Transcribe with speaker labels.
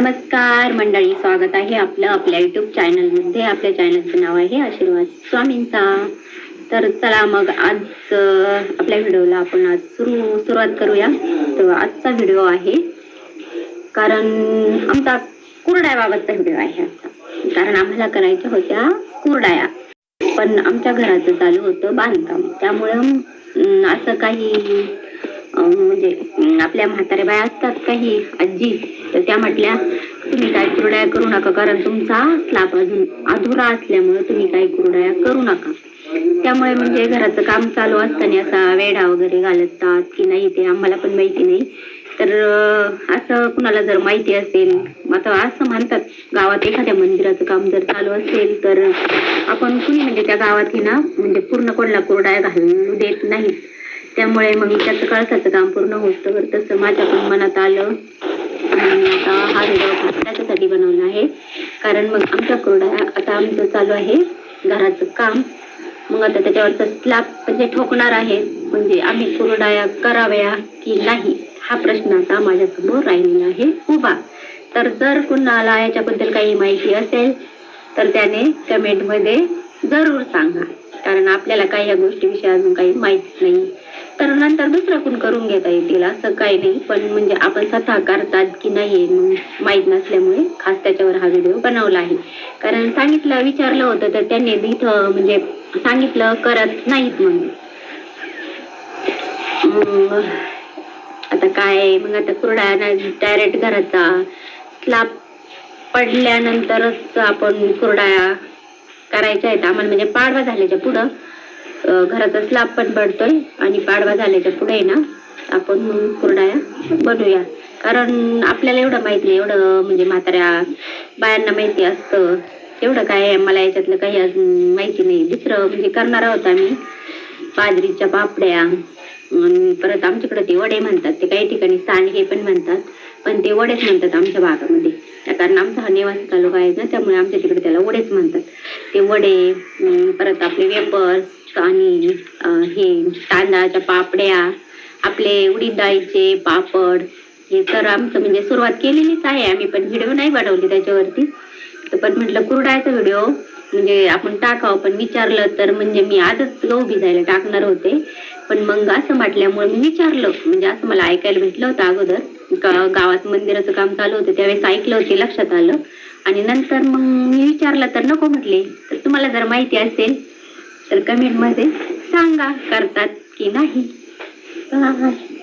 Speaker 1: नमस्कार मंडळी स्वागत आहे आपलं आपल्या युट्यूब चॅनलमध्ये आपल्या चॅनलचं नाव आहे आशीर्वाद स्वामींचा. तर चला मग आज आपल्या व्हिडिओला आपण आज सुरू सुरुवात करूया. तर आजचा व्हिडिओ आहे कारण आमचा कुरडायाबाबतचा व्हिडिओ आहे आजचा. कारण आम्हाला करायच्या होत्या कुरडाया. पण आमच्या घराचं चालू होतं बांधकाम. त्यामुळं असं काही म्हणजे आपल्या म्हाताऱ्या बाया असतात काही आजी तर त्या म्हटल्या तुम्ही काय कुरडाया करू नका कारण तुमचा स्लाप अजून अधुरा असल्यामुळे तुम्ही काही कुरडाया करू नका. त्यामुळे म्हणजे घराचं काम चालू असताना असा वेढा वगैरे घालतात की नाही ते आम्हाला पण माहिती नाही. तर असं कुणाला जर माहिती असेल आता असं म्हणतात गावात एखाद्या मंदिराचं काम जर चालू असेल तर आपण कुणी म्हणजे त्या गावातली ना म्हणजे पूर्ण कोणाला कोरडाया घालू देत नाही. त्यामुळे मग त्याचं कळसाचं काम पूर्ण होतं तसं माझ्या पण मनात आलं. आता हा व्हिडिओ त्याच्यासाठी बनवला आहे. कारण मग आमच्या कोरडा आता आमचं चालू आहे घराचं काम. मग आता त्याच्यावरचा स्लॅब म्हणजे ठोकणार आहे. म्हणजे आम्ही कुरडाया कराव्या की नाही हा प्रश्न आता माझ्यासमोर राहिलेला आहे. उभा. तर जर कुणाला याच्याबद्दल काही माहिती असेल तर त्याने कमेंटमध्ये जरूर सांगा. कारण आपल्याला काही या गोष्टीविषयी अजून काही माहितीच नाही. तर नंतर दुसरं कोण करून घेता येतील? असं काही नाही. पण म्हणजे आपण स्वतः करतात की नाही माहीत नसल्यामुळे खास त्याच्यावर हा व्हिडिओ बनवला आहे. कारण सांगितलं विचारलं होतं तर त्यांनी इथं म्हणजे सांगितलं करत नाहीत म्हणून. आता काय? मग आता कुरडा डायरेक्ट घराचा स्लाब पडल्यानंतरच आपण कुरड्या करायच्या आहेत. आम्हाला म्हणजे पाडवा झाल्याच्या पुढं. घराचा स्लाब पण पडतोय आणि पाडवा झाल्याच्या पुढे ना आपण कुरडाया बनवूया. कारण आपल्याला एवढं माहीत नाही एवढं म्हणजे म्हाताऱ्या बायांना माहिती असतं. एवढं काय मला याच्यातलं काही अजून माहिती नाही. दुसरं म्हणजे करणार आहोत आम्ही बाजरीच्या पापड्या. परत आमच्याकडे ते वडे म्हणतात ते काही ठिकाणी सांडगे पण म्हणतात पण ते वडेच म्हणतात आमच्या भागामध्ये. कारण आमचा हा नेवासी तालुका आहे ना त्यामुळे आमच्या तिकडे त्याला वडेच म्हणतात. ते वडे परत आपले वेपर्स आणि हे तांदळाच्या पापड्या आपले उडीद पापड हे तर आमचं म्हणजे सुरुवात केलेलीच आहे. आम्ही पण व्हिडिओ नाही बनवली त्याच्यावरती. तर पण म्हटलं कुरडायचा व्हिडिओ म्हणजे आपण टाकावं. पण विचारलं तर म्हणजे मी आजच गहू भिजायला टाकणार होते. पण मग असं म्हटल्यामुळे मी विचारलं. म्हणजे असं मला ऐकायला भेटलं होतं अगोदर. गावात मंदिराचं काम चालू होतं त्यावेळेस ऐकलं होते लक्षात आलं. आणि नंतर मग मी विचारलं तर नको म्हटले. तर तुम्हाला जर माहिती असेल तर कमेंटमध्ये सांगा करतात की नाही?